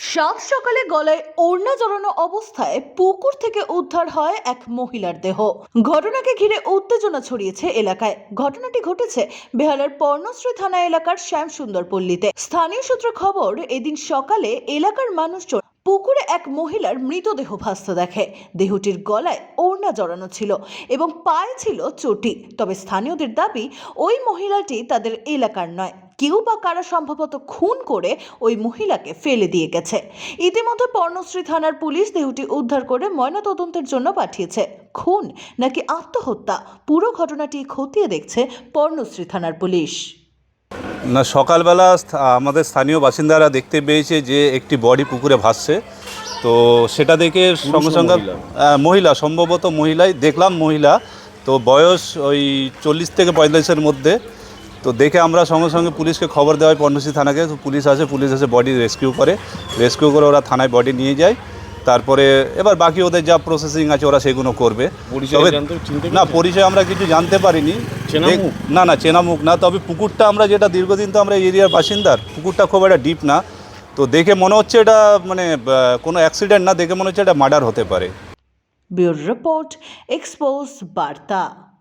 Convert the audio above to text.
সাত সকালে গলায় ওড়না জড়ানো অবস্থায় পুকুর থেকে উদ্ধার হয় এক মহিলার দেহ। ঘটনাকে ঘিরে উত্তেজনা ছড়িয়েছে এলাকায়। ঘটনাটি ঘটেছে বেহালার পর্ণশ্রী থানা এলাকার শ্যামসুন্দর পল্লীতে স্থানীয় সূত্রে খবর, এদিন সকালে এলাকার মানুষজন পুকুরে এক মহিলার মৃতদেহ ভাসতে দেখে। দেহটির গলায় ওড়না জড়ানো ছিল এবং পায়ে ছিল চটি। তবে স্থানীয়দের দাবি, ওই মহিলাটি তাদের এলাকার নয়। কেউ বা কারা সম্ভবত খুন করে ওই মহিলাকে ফেলে দিয়ে গেছে। ইতিমধ্যে পর্ণশ্রী থানার পুলিশ দেহটি উদ্ধার করে ময়নাতদন্তের জন্য পাঠিয়েছে। খুন নাকি আত্মহত্যা পুরো ঘটনাটি খতিয়ে দেখছে পর্ণশ্রী থানার পুলিশ। না সকালবেলা আমাদের স্থানীয় বাসিন্দারা দেখতে পেয়েছে যে একটি বডি পুকুরে ভাসছে। তো সেটা দেখে সঙ্গে সঙ্গে মহিলা সম্ভবত মহিলাই। দেখলাম মহিলা। তো বয়স ওই চল্লিশ থেকে পঁয়তাল্লিশের মধ্যে। তো দেখে আমরা সঙ্গে সঙ্গে পুলিশকে খবর দেওয়া হয় পর্ণশ্রী থানাকে। তো পুলিশ আসে পুলিশ এসে বডি রেস্কিউ করে। রেস্কিউ করে ওরা থানায় বডি নিয়ে যায়। তারপরে এবার বাকি ওদের যা প্রসেসিং আছে ওরা সেগুলো করবে। তবে- না পরিচয় আমরা কিছু জানতে পারিনি। চেনা না না চেনা মুখ না। তবে পুকুরটা আমরা যেটা দীর্ঘদিন তো আমরা এরিয়ার বাসিন্দার পুকুরটা খুব একটা ডিপ না। তো দেখে মনে হচ্ছে এটা মানে কোনো অ্যাক্সিডেন্ট না। দেখে মনে হচ্ছে এটা মার্ডার হতে পারে। ব্যুরো রিপোর্ট এক্সপোজ বার্তা।